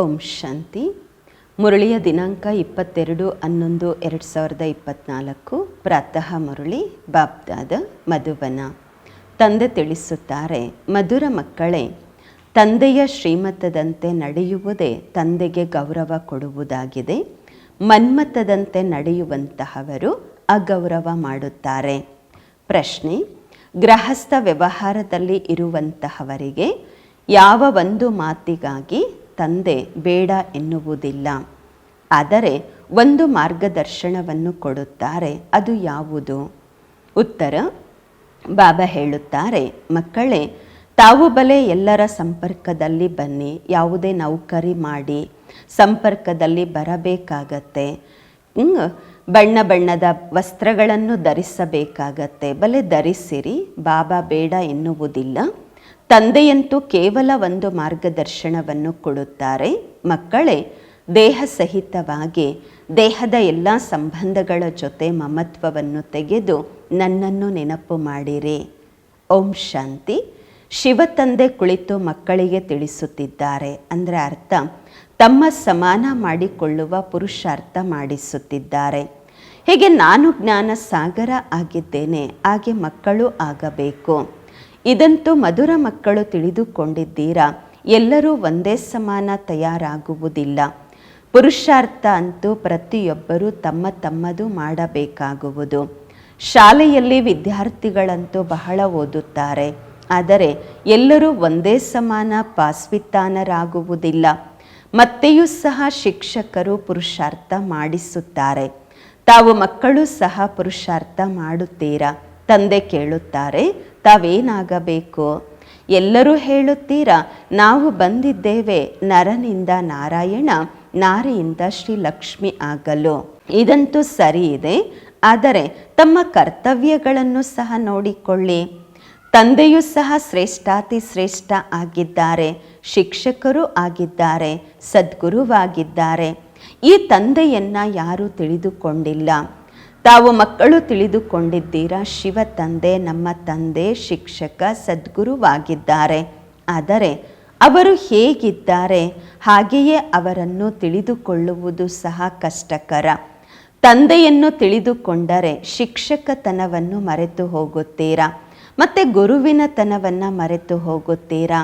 ಓಂ ಶಾಂತಿ. ಮುರಳಿಯ ದಿನಾಂಕ ಇಪ್ಪತ್ತೆರಡು ಹನ್ನೊಂದು ಎರಡು ಸಾವಿರದ ಇಪ್ಪತ್ತ್ನಾಲ್ಕು ಪ್ರಾತಃ ಮುರಳಿ ಬಾಬ್ದಾದ ಮಧುವನ. ತಂದೆ ತಿಳಿಸುತ್ತಾರೆ, ಮಧುರ ಮಕ್ಕಳೇ, ತಂದೆಯ ಶ್ರೀಮತದಂತೆ ನಡೆಯುವುದೇ ತಂದೆಗೆ ಗೌರವ ಕೊಡುವುದಾಗಿದೆ. ಮನ್ಮತದಂತೆ ನಡೆಯುವಂತಹವರು ಅಗೌರವ ಮಾಡುತ್ತಾರೆ. ಪ್ರಶ್ನೆ, ಗೃಹಸ್ಥ ವ್ಯವಹಾರದಲ್ಲಿ ಇರುವಂತಹವರಿಗೆ ಯಾವ ಒಂದು ಮಾತಿಗಾಗಿ ತಂದೆ ಬೇಡ ಎನ್ನುವುದಿಲ್ಲ. ಆದರೆ ಒಂದು ಮಾರ್ಗದರ್ಶನವನ್ನು ಕೊಡುತ್ತಾರೆ, ಅದು ಯಾವುದು? ಉತ್ತರ, ಬಾಬಾ ಹೇಳುತ್ತಾರೆ, ಮಕ್ಕಳೇ, ತಾವು ಬಲೆ ಎಲ್ಲರ ಸಂಪರ್ಕದಲ್ಲಿ ಬನ್ನಿ, ಯಾವುದೇ ನೌಕರಿ ಮಾಡಿ ಸಂಪರ್ಕದಲ್ಲಿ ಬರಬೇಕಾಗತ್ತೆ. ಬಣ್ಣ ಬಣ್ಣದ ವಸ್ತ್ರಗಳನ್ನು ಧರಿಸಬೇಕಾಗತ್ತೆ. ಬಲೆ ಧರಿಸಿರಿ, ಬಾಬಾ ಬೇಡ ಎನ್ನುವುದಿಲ್ಲ. ತಂದೆಯಂತೂ ಕೇವಲ ಒಂದು ಮಾರ್ಗದರ್ಶನವನ್ನು ಕೊಡುತ್ತಾರೆ. ಮಕ್ಕಳೇ, ದೇಹ ಸಹಿತವಾಗಿ ದೇಹದ ಎಲ್ಲ ಸಂಬಂಧಗಳ ಜೊತೆ ಮಮತ್ವವನ್ನು ತೆಗೆದು ನನ್ನನ್ನು ನೆನಪು ಮಾಡಿರಿ. ಓಂ ಶಾಂತಿ. ಶಿವ ತಂದೆ ಕುಳಿತು ಮಕ್ಕಳಿಗೆ ತಿಳಿಸುತ್ತಿದ್ದಾರೆ. ಅಂದರೆ ಅರ್ಥ, ತಮ್ಮ ಸಮಾನ ಮಾಡಿಕೊಳ್ಳುವ ಪುರುಷಾರ್ಥ ಮಾಡಿಸುತ್ತಿದ್ದಾರೆ. ಹೀಗೆ ನಾನು ಜ್ಞಾನ ಸಾಗರ ಆಗಿದ್ದೇನೆ, ಹಾಗೆ ಮಕ್ಕಳು ಆಗಬೇಕು. ಇದಂತೂ ಮಧುರ ಮಕ್ಕಳು ತಿಳಿದುಕೊಂಡಿದ್ದೀರಾ? ಎಲ್ಲರೂ ಒಂದೇ ಸಮಾನ ತಯಾರಾಗುವುದಿಲ್ಲ. ಪುರುಷಾರ್ಥ ಅಂತೂ ಪ್ರತಿಯೊಬ್ಬರೂ ತಮ್ಮ ತಮ್ಮದು ಮಾಡಬೇಕಾಗುವುದು. ಶಾಲೆಯಲ್ಲಿ ವಿದ್ಯಾರ್ಥಿಗಳಂತೂ ಬಹಳ ಓದುತ್ತಾರೆ. ಆದರೆ ಎಲ್ಲರೂ ಒಂದೇ ಸಮಾನ ಪಾಸ್ವಿತಾನರಾಗುವುದಿಲ್ಲ. ಮತ್ತೆಯೂ ಸಹ ಶಿಕ್ಷಕರು ಪುರುಷಾರ್ಥ ಮಾಡಿಸುತ್ತಾರೆ. ತಾವು ಮಕ್ಕಳು ಸಹ ಪುರುಷಾರ್ಥ ಮಾಡುತ್ತೀರಾ? ತಂದೆ ಕೇಳುತ್ತಾರೆ, ತಾವೇನಾಗಬೇಕು? ಎಲ್ಲರೂ ಹೇಳುತ್ತೀರಾ, ನಾವು ಬಂದಿದ್ದೇವೆ, ನರನಿಂದ ನಾರಾಯಣ, ನಾರಿಯಿಂದ ಶ್ರೀ ಲಕ್ಷ್ಮಿ ಆಗಲು. ಇದಂತೂ ಸರಿ ಇದೆ, ಆದರೆ ತಮ್ಮ ಕರ್ತವ್ಯಗಳನ್ನು ಸಹ ನೋಡಿಕೊಳ್ಳಿ. ತಂದೆಯೂ ಸಹ ಶ್ರೇಷ್ಠಾತಿ ಶ್ರೇಷ್ಠ ಆಗಿದ್ದಾರೆ, ಶಿಕ್ಷಕರು ಆಗಿದ್ದಾರೆ, ಸದ್ಗುರುವಾಗಿದ್ದಾರೆ. ಈ ತಂದೆಯನ್ನು ಯಾರೂ ತಿಳಿದುಕೊಂಡಿಲ್ಲ. ತಾವು ಮಕ್ಕಳು ತಿಳಿದುಕೊಂಡಿದ್ದೀರಾ? ಶಿವ ತಂದೆ, ನಮ್ಮ ತಂದೆ, ಶಿಕ್ಷಕ, ಸದ್ಗುರುವಾಗಿದ್ದಾರೆ. ಆದರೆ ಅವರು ಹೇಗಿದ್ದಾರೆ? ಹಾಗೆಯೇ ಅವರನ್ನು ತಿಳಿದುಕೊಳ್ಳುವುದು ಸಹ ಕಷ್ಟಕರ. ತಂದೆಯನ್ನು ತಿಳಿದುಕೊಂಡರೆ ಶಿಕ್ಷಕತನವನ್ನು ಮರೆತು ಹೋಗುತ್ತೀರಾ? ಮತ್ತು ಗುರುವಿನ ತನವನ್ನು ಮರೆತು ಹೋಗುತ್ತೀರಾ?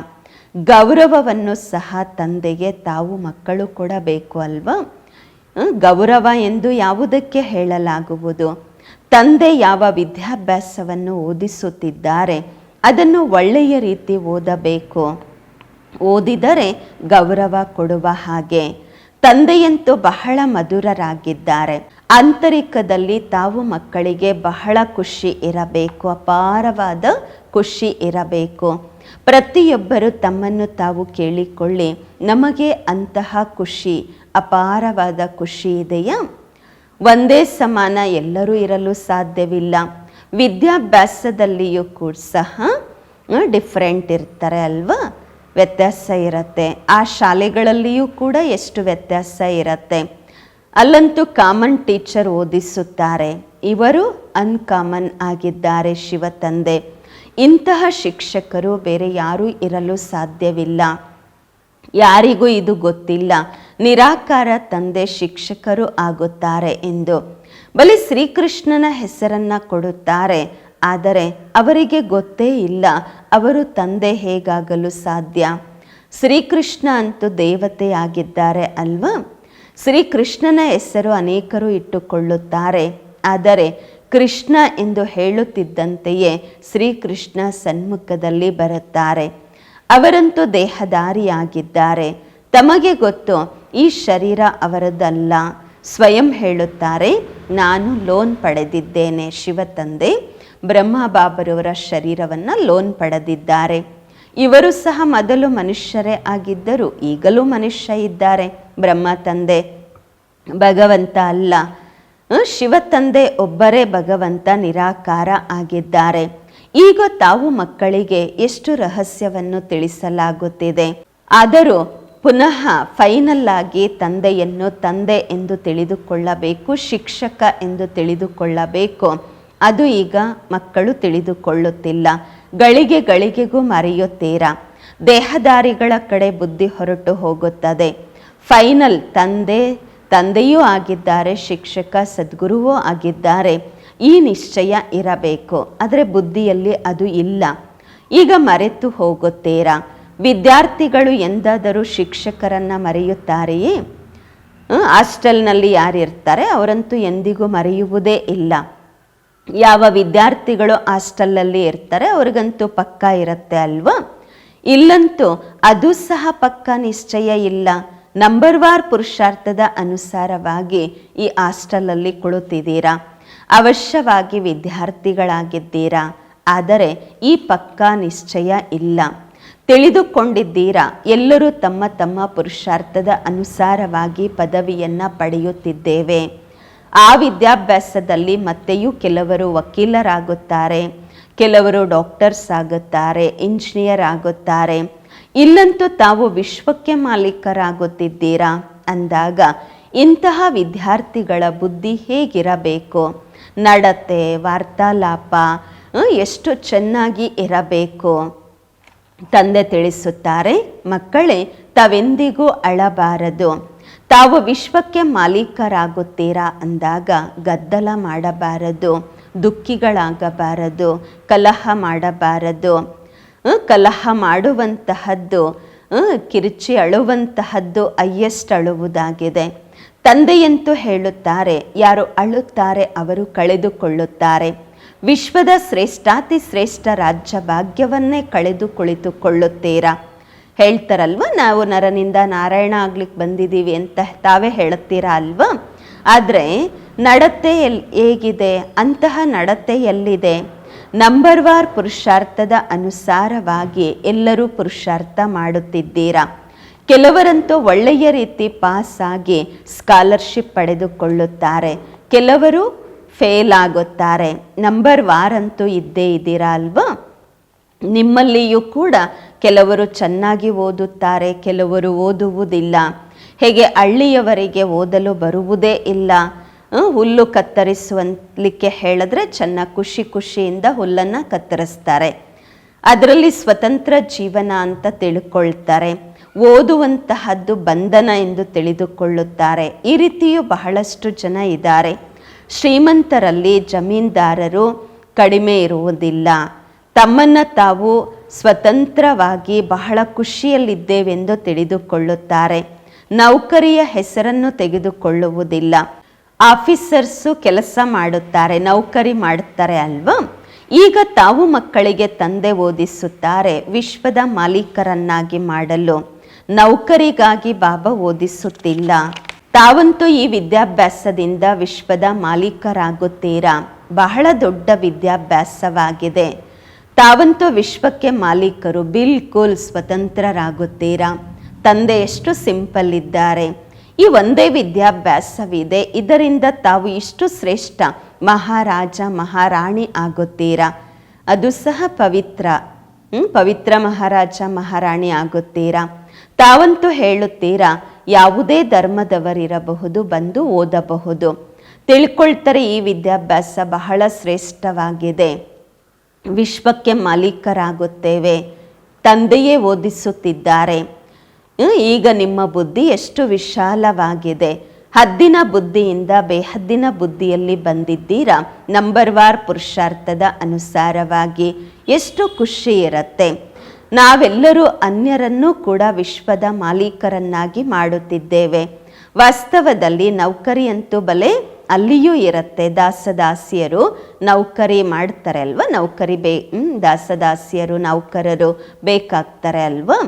ಗೌರವವನ್ನು ಸಹ ತಂದೆಗೆ ತಾವು ಮಕ್ಕಳು ಕೊಡಬೇಕು ಅಲ್ವಾ? ಗೌರವ ಎಂದು ಯಾವುದಕ್ಕೆ ಹೇಳಲಾಗುವುದು? ತಂದೆ ಯಾವ ವಿದ್ಯಾಭ್ಯಾಸವನ್ನು ಓದಿಸುತ್ತಿದ್ದಾರೆ? ಅದನ್ನು ಒಳ್ಳೆಯ ರೀತಿ ಓದಬೇಕು. ಓದಿದರೆ ಗೌರವ ಕೊಡುವ ಹಾಗೆ. ತಂದೆಯಂತೂ ಬಹಳ ಮಧುರರಾಗಿದ್ದಾರೆ. ಆಂತರಿಕದಲ್ಲಿ ತಾವು ಮಕ್ಕಳಿಗೆ ಬಹಳ ಖುಷಿ ಇರಬೇಕು, ಅಪಾರವಾದ ಖುಷಿ ಇರಬೇಕು. ಪ್ರತಿಯೊಬ್ಬರು ತಮ್ಮನ್ನು ತಾವು ಕೇಳಿಕೊಳ್ಳಿ, ನಮಗೆ ಅಂತಹ ಖುಷಿ ಅಪಾರವಾದ ಖುಷಿ ಇದೆಯಾ? ಒಂದೇ ಸಮಾನ ಎಲ್ಲರೂ ಇರಲು ಸಾಧ್ಯವಿಲ್ಲ. ವಿದ್ಯಾಭ್ಯಾಸದಲ್ಲಿಯೂ ಕೂಡ ಸಹ ಡಿಫ್ರೆಂಟ್ ಇರ್ತಾರೆ ಅಲ್ವಾ? ವ್ಯತ್ಯಾಸ ಇರುತ್ತೆ. ಆ ಶಾಲೆಗಳಲ್ಲಿಯೂ ಕೂಡ ಎಷ್ಟು ವ್ಯತ್ಯಾಸ ಇರುತ್ತೆ. ಅಲ್ಲಂತೂ ಕಾಮನ್ ಟೀಚರ್ ಓದಿಸುತ್ತಾರೆ. ಇವರು ಅನ್ಕಾಮನ್ ಆಗಿದ್ದಾರೆ ಶಿವ ತಂದೆ. ಇಂತಹ ಶಿಕ್ಷಕರು ಬೇರೆ ಯಾರೂ ಇರಲು ಸಾಧ್ಯವಿಲ್ಲ. ಯಾರಿಗೂ ಇದು ಗೊತ್ತಿಲ್ಲ. ನಿರಾಕಾರ ತಂದೆ ಶಿಕ್ಷಕರು ಆಗುತ್ತಾರೆ ಎಂದು. ಬಲಿ ಶ್ರೀಕೃಷ್ಣನ ಹೆಸರನ್ನ ಕೊಡುತ್ತಾರೆ. ಆದರೆ ಅವರಿಗೆ ಗೊತ್ತೇ ಇಲ್ಲ, ಅವರು ತಂದೆ ಹೇಗಾಗಲು ಸಾಧ್ಯ? ಶ್ರೀಕೃಷ್ಣ ಅಂತೂ ದೇವತೆಯಾಗಿದ್ದಾರೆ ಅಲ್ವಾ? ಶ್ರೀಕೃಷ್ಣನ ಹೆಸರು ಅನೇಕರು ಇಟ್ಟುಕೊಳ್ಳುತ್ತಾರೆ. ಆದರೆ ಕೃಷ್ಣ ಎಂದು ಹೇಳುತ್ತಿದ್ದಂತೆಯೇ ಶ್ರೀಕೃಷ್ಣ ಸನ್ಮುಖದಲ್ಲಿ ಬರುತ್ತಾರೆ. ಅವರಂತೂ ದೇಹದಾರಿಯಾಗಿದ್ದಾರೆ ತಮಗೆ ಗೊತ್ತು ಈ ಶರೀರ ಅವರದ್ದಲ್ಲ ಸ್ವಯಂ ಹೇಳುತ್ತಾರೆ, ನಾನು ಲೋನ್ ಪಡೆದಿದ್ದೇನೆ ಶಿವ ತಂದೆ. ಬ್ರಹ್ಮ ಬಾಬರವರ ಶರೀರವನ್ನು ಲೋನ್ ಪಡೆದಿದ್ದಾರೆ. ಇವರು ಸಹ ಮೊದಲು ಮನುಷ್ಯರೇ ಆಗಿದ್ದರು ಈಗಲೂ ಮನುಷ್ಯ ಇದ್ದಾರೆ. ಬ್ರಹ್ಮ ತಂದೆ, ಭಗವಂತ ಅಲ್ಲ. ಶಿವ ತಂದೆ ಒಬ್ಬರೇ ಭಗವಂತ ನಿರಾಕಾರ ಆಗಿದ್ದಾರೆ. ಈಗ ತಾವು ಮಕ್ಕಳಿಗೆ ಎಷ್ಟು ರಹಸ್ಯವನ್ನು ತಿಳಿಸಲಾಗುತ್ತಿದೆ. ಆದರೂ ಪುನಃ ಫೈನಲ್ ತಂದೆಯನ್ನು ತಂದೆ ಎಂದು ತಿಳಿದುಕೊಳ್ಳಬೇಕು, ಶಿಕ್ಷಕ ಎಂದು ತಿಳಿದುಕೊಳ್ಳಬೇಕು. ಅದು ಈಗ ಮಕ್ಕಳು ತಿಳಿದುಕೊಳ್ಳುತ್ತಿಲ್ಲ. ಗಳಿಗೆ ಗಳಿಗೆಗೂ ಮರೆಯುತ್ತೀರಾ? ದೇಹದಾರಿಗಳ ಕಡೆ ಬುದ್ಧಿ ಹೊರಟು ಹೋಗುತ್ತದೆ. ಫೈನಲ್ ತಂದೆ, ತಂದೆಯೂ ಆಗಿದ್ದಾರೆ, ಶಿಕ್ಷಕ, ಸದ್ಗುರುವೂ ಆಗಿದ್ದಾರೆ. ಈ ನಿಶ್ಚಯ ಇರಬೇಕು. ಆದರೆ ಬುದ್ಧಿಯಲ್ಲಿ ಅದು ಇಲ್ಲ. ಈಗ ಮರೆತು ಹೋಗುತ್ತೀರಾ? ವಿದ್ಯಾರ್ಥಿಗಳು ಎಂದಾದರೂ ಶಿಕ್ಷಕರನ್ನು ಮರೆಯುತ್ತಾರೆಯೇ? ಹಾಸ್ಟೆಲ್ನಲ್ಲಿ ಯಾರಿರ್ತಾರೆ? ಅವರಂತೂ ಎಂದಿಗೂ ಮರೆಯುವುದೇ ಇಲ್ಲ. ಯಾವ ವಿದ್ಯಾರ್ಥಿಗಳು ಹಾಸ್ಟೆಲ್ನಲ್ಲಿ ಇರ್ತಾರೆ, ಅವ್ರಿಗಂತೂ ಪಕ್ಕ ಇರುತ್ತೆ ಅಲ್ವಾ? ಇಲ್ಲಂತೂ ಅದು ಸಹ ಪಕ್ಕ ನಿಶ್ಚಯ ಇಲ್ಲ. ನಂಬರ್ ವಾರ್ ಪುರುಷಾರ್ಥದ ಅನುಸಾರವಾಗಿ ಈ ಹಾಸ್ಟೆಲಲ್ಲಿ ಕುಳಿತಿದ್ದೀರಾ? ಅವಶ್ಯವಾಗಿ ವಿದ್ಯಾರ್ಥಿಗಳಾಗಿದ್ದೀರಾ? ಆದರೆ ಈ ಪಕ್ಕ ನಿಶ್ಚಯ ಇಲ್ಲ. ತಿಳಿದುಕೊಂಡಿದ್ದೀರಾ? ಎಲ್ಲರೂ ತಮ್ಮ ತಮ್ಮ ಪುರುಷಾರ್ಥದ ಅನುಸಾರವಾಗಿ ಪದವಿಯನ್ನು ಪಡೆಯುತ್ತಿದ್ದೇವೆ. ಆ ವಿದ್ಯಾಭ್ಯಾಸದಲ್ಲಿ ಮತ್ತೆಯೂ ಕೆಲವರು ವಕೀಲರಾಗುತ್ತಾರೆ, ಕೆಲವರು ಡಾಕ್ಟರ್ಸ್ ಆಗುತ್ತಾರೆ, ಇಂಜಿನಿಯರ್ ಆಗುತ್ತಾರೆ. ಇಲ್ಲಂತೂ ತಾವು ವಿಶ್ವಕ್ಕೆ ಮಾಲೀಕರಾಗುತ್ತಿದ್ದೀರಾ? ಅಂದಾಗ ಇಂತಹ ವಿದ್ಯಾರ್ಥಿಗಳ ಬುದ್ಧಿ ಹೇಗಿರಬೇಕು? ನಡತೆ, ವಾರ್ತಾಲಾಪ ಎಷ್ಟು ಚೆನ್ನಾಗಿ ಇರಬೇಕು? ತಂದೆ ತಿಳಿಸುತ್ತಾರೆ, ಮಕ್ಕಳೇ, ತಾವೆಂದಿಗೂ ಅಳಬಾರದು. ತಾವು ವಿಶ್ವಕ್ಕೆ ಮಾಲೀಕರಾಗುತ್ತೀರಾ? ಅಂದಾಗ, ಗದ್ದಲ ಮಾಡಬಾರದು, ದುಃಖಿಗಳಾಗಬಾರದು, ಕಲಹ ಮಾಡಬಾರದು. ಕಲಹ ಮಾಡುವಂತಹದ್ದು ಕಿರುಚಿ ಅಳುವಂತಹದ್ದು ಅಯ್ಯಸ್ಟ್ ಅಳುವುದಾಗಿದೆ. ತಂದೆಯಂತೂ ಹೇಳುತ್ತಾರೆ, ಯಾರು ಅಳುತ್ತಾರೆ, ಅವರು ಕಳೆದುಕೊಳ್ಳುತ್ತಾರೆ. ವಿಶ್ವದ ಶ್ರೇಷ್ಠಾತಿ ಶ್ರೇಷ್ಠ ರಾಜ್ಯ ಭಾಗ್ಯವನ್ನೇ ಕಳೆದು ಕುಳಿತುಕೊಳ್ಳುತ್ತೀರಾ? ಹೇಳ್ತಾರಲ್ವ, ನಾವು ನರನಿಂದ ನಾರಾಯಣ ಆಗ್ಲಿಕ್ಕೆ ಬಂದಿದ್ದೀವಿ ಅಂತ ತಾವೇ ಹೇಳುತ್ತೀರಾ ಅಲ್ವಾ? ಆದರೆ, ನಡತೆ ಎಲ್, ಹೇಗಿದೆ? ಅಂತಹ ನಡತೆ ಎಲ್ಲಿದೆ? ನಂಬರ್ ವಾರ್ ಪುರುಷಾರ್ಥದ ಅನುಸಾರವಾಗಿ ಎಲ್ಲರೂ ಪುರುಷಾರ್ಥ ಮಾಡುತ್ತಿದ್ದೀರಾ? ಕೆಲವರಂತೂ ಒಳ್ಳೆಯ ರೀತಿ ಪಾಸ್ ಆಗಿ ಸ್ಕಾಲರ್ಶಿಪ್ ಪಡೆದುಕೊಳ್ಳುತ್ತಾರೆ. ಕೆಲವರು ಫೇಲ್ ಆಗುತ್ತಾರೆ. ನಂಬರ್ ವಾರ್ ಅಂತೂ ಇದ್ದೇ ಇದ್ದೀರಾ ಅಲ್ವಾ? ನಿಮ್ಮಲ್ಲಿಯೂ ಕೂಡ ಕೆಲವರು ಚೆನ್ನಾಗಿ ಓದುತ್ತಾರೆ, ಕೆಲವರು ಓದುವುದಿಲ್ಲ. ಹೇಗೆ ಹಳ್ಳಿಯವರಿಗೆ ಓದಲು ಬರುವುದೇ ಇಲ್ಲ. ಹುಲ್ಲು ಕತ್ತರಿಸುವಲಿಕ್ಕೆ ಹೇಳಿದ್ರೆ ಚೆನ್ನಾಗಿ ಖುಷಿ ಖುಷಿಯಿಂದ ಹುಲ್ಲನ್ನು ಕತ್ತರಿಸ್ತಾರೆ. ಅದರಲ್ಲಿ ಸ್ವತಂತ್ರ ಜೀವನ ಅಂತ ತಿಳ್ಕೊಳ್ತಾರೆ. ಓದುವಂತಹದ್ದು ಬಂಧನ ಎಂದು ತಿಳಿದುಕೊಳ್ಳುತ್ತಾರೆ. ಈ ರೀತಿಯೂ ಬಹಳಷ್ಟು ಜನ ಇದ್ದಾರೆ. ಶ್ರೀಮಂತರಲ್ಲಿ ಜಮೀನ್ದಾರರು ಕಡಿಮೆ ಇರುವುದಿಲ್ಲ. ತಮ್ಮನ್ನು ತಾವು ಸ್ವತಂತ್ರವಾಗಿ ಬಹಳ ಖುಷಿಯಲ್ಲಿದ್ದೇವೆಂದು ತಿಳಿದುಕೊಳ್ಳುತ್ತಾರೆ. ನೌಕರಿಯ ಹೆಸರನ್ನು ತೆಗೆದುಕೊಳ್ಳುವುದಿಲ್ಲ. ಆಫೀಸರ್ಸು ಕೆಲಸ ಮಾಡುತ್ತಾರೆ, ನೌಕರಿ ಮಾಡುತ್ತಾರೆ ಅಲ್ವಾ? ಈಗ ತಾವು ಮಕ್ಕಳಿಗೆ ತಂದೆ ಓದಿಸುತ್ತಾರೆ, ವಿಶ್ವದ ಮಾಲೀಕರನ್ನಾಗಿ ಮಾಡಲು. ನೌಕರಿಗಾಗಿ ಬಾಬಾ ಓದಿಸುತ್ತಿಲ್ಲ. ತಾವಂತೂ ಈ ವಿದ್ಯಾಭ್ಯಾಸದಿಂದ ವಿಶ್ವದ ಮಾಲೀಕರಾಗುತ್ತೀರಾ? ಬಹಳ ದೊಡ್ಡ ವಿದ್ಯಾಭ್ಯಾಸವಾಗಿದೆ. ತಾವಂತೂ ವಿಶ್ವಕ್ಕೆ ಮಾಲೀಕರು ಬಿಲ್ಕುಲ್ ಸ್ವತಂತ್ರರಾಗುತ್ತೀರಾ? ತಂದೆ ಎಷ್ಟು ಸಿಂಪಲ್ ಇದ್ದಾರೆ. ಈ ಒಂದೇ ವಿದ್ಯಾಭ್ಯಾಸವಿದೆ. ಇದರಿಂದ ತಾವು ಇಷ್ಟು ಶ್ರೇಷ್ಠ ಮಹಾರಾಜ, ಮಹಾರಾಣಿ ಆಗುತ್ತೀರಾ? ಅದು ಸಹ ಪವಿತ್ರ ಪವಿತ್ರ ಮಹಾರಾಜ, ಮಹಾರಾಣಿ ಆಗುತ್ತೀರಾ? ತಾವಂತೂ ಹೇಳುತ್ತೀರಾ ಯಾವುದೇ ಧರ್ಮದವರಿರಬಹುದು, ಬಂದು ಓದಬಹುದು. ತಿಳ್ಕೊಳ್ತಾರೆ ಈ ವಿದ್ಯಾಭ್ಯಾಸ ಬಹಳ ಶ್ರೇಷ್ಠವಾಗಿದೆ. ವಿಶ್ವಕ್ಕೆ ಮಾಲೀಕರಾಗುತ್ತೇವೆ. ತಂದೆಯೇ ಓದಿಸುತ್ತಿದ್ದಾರೆ. ಈಗ ನಿಮ್ಮ ಬುದ್ಧಿ ಎಷ್ಟು ವಿಶಾಲವಾಗಿದೆ. ಹದ್ದಿನ ಬುದ್ಧಿಯಿಂದ ಬೇಹದ್ದಿನ ಬುದ್ಧಿಯಲ್ಲಿ ಬಂದಿದ್ದೀರಾ? ನಂಬರ್ ವಾರ್ ಪುರುಷಾರ್ಥದ ಅನುಸಾರವಾಗಿ ಎಷ್ಟು ಖುಷಿ ಇರುತ್ತೆ. ನಾವೆಲ್ಲರೂ ಅನ್ಯರನ್ನು ಕೂಡ ವಿಶ್ವದ ಮಾಲೀಕರನ್ನಾಗಿ ಮಾಡುತ್ತಿದ್ದೇವೆ. ವಾಸ್ತವದಲ್ಲಿ ನೌಕರಿಯಂತೂ ಬಲೆ, ಅಲ್ಲಿಯೂ ಇರುತ್ತೆ ದಾಸದಾಸಿಯರು. ನೌಕರಿ ಮಾಡ್ತಾರೆ ಅಲ್ವಾ? ನೌಕರಿ ಬೇ ದಾಸದಾಸಿಯರು, ನೌಕರರು ಬೇಕಾಗ್ತಾರೆ ಅಲ್ವಾ?